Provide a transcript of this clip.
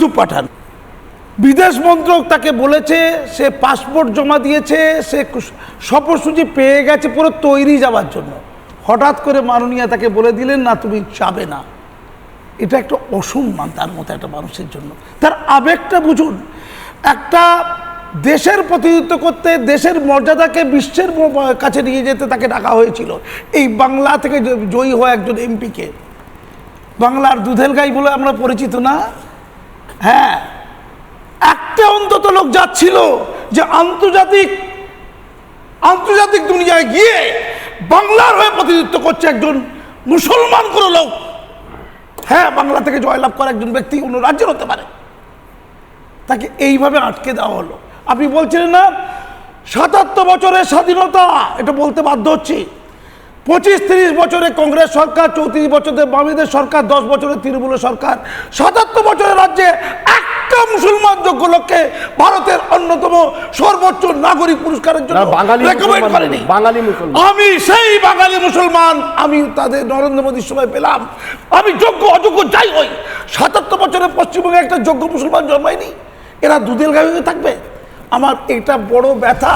ইউসুফ পাঠান। বিদেশ মন্ত্রক তাকে বলেছে, সে পাসপোর্ট জমা দিয়েছে, সে সফরসূচি পেয়ে গেছে পুরো তৈরি যাওয়ার জন্য। হঠাৎ করে মাননীয়া তাকে বলে দিলেন, না, তুমি যাবে না। এটা একটা অসম্মান তার মতো একটা মানুষের জন্য। তার আবেগটা বুঝুন, একটা দেশের প্রতিনিধিত্ব করতে, দেশের মর্যাদাকে বিশ্বের কাছে নিয়ে যেতে তাকে ডাকা হয়েছিল। এই বাংলা থেকে জয়ী হওয়া একজন এমপিকে। বাংলার দুধের গাই বলে আমরা পরিচিত না? হ্যাঁ একটা অন্তত লোক যাচ্ছিল যে আন্তর্জাতিক আন্তর্জাতিক দুনিয়ায় গিয়ে বাংলার হয়ে প্রতিনিধিত্ব করছে একজন মুসলমান কোনো লোক। হ্যাঁ বাংলা থেকে জয়লাভ করা একজন ব্যক্তি অন্য রাজ্যের হতে পারে। তাকে এইভাবে আটকে দেওয়া হলো। আপনি বলছিলেন না, সাতাত্তর বছরের স্বাধীনতা, এটা বলতে বাধ্য হচ্ছি। পঁচিশ, তিরিশ বছরে কংগ্রেস সরকার, চৌত্রিশ বছরের বামীদের সরকার, দশ বছরের তৃণমূলের সরকার, সাতাত্তর বছরের রাজ্যে একটা মুসলমান যোগ্য লোককে ভারতের অন্যতম সর্বোচ্চ নাগরিক পুরস্কারের জন্য বাঙালি মুসলমান করেনি। আমি সেই বাঙালি মুসলমান আমি তাদের নরেন্দ্র মোদীর সময় পেলাম। আমি যোগ্য অযোগ্য যাই হই। সাতাত্তর বছরের পশ্চিমবঙ্গে একটা যোগ্য মুসলমান জন্মায়নি। এরা দুধের গায়ে থাকবে। আমার এটা বড় ব্যথা।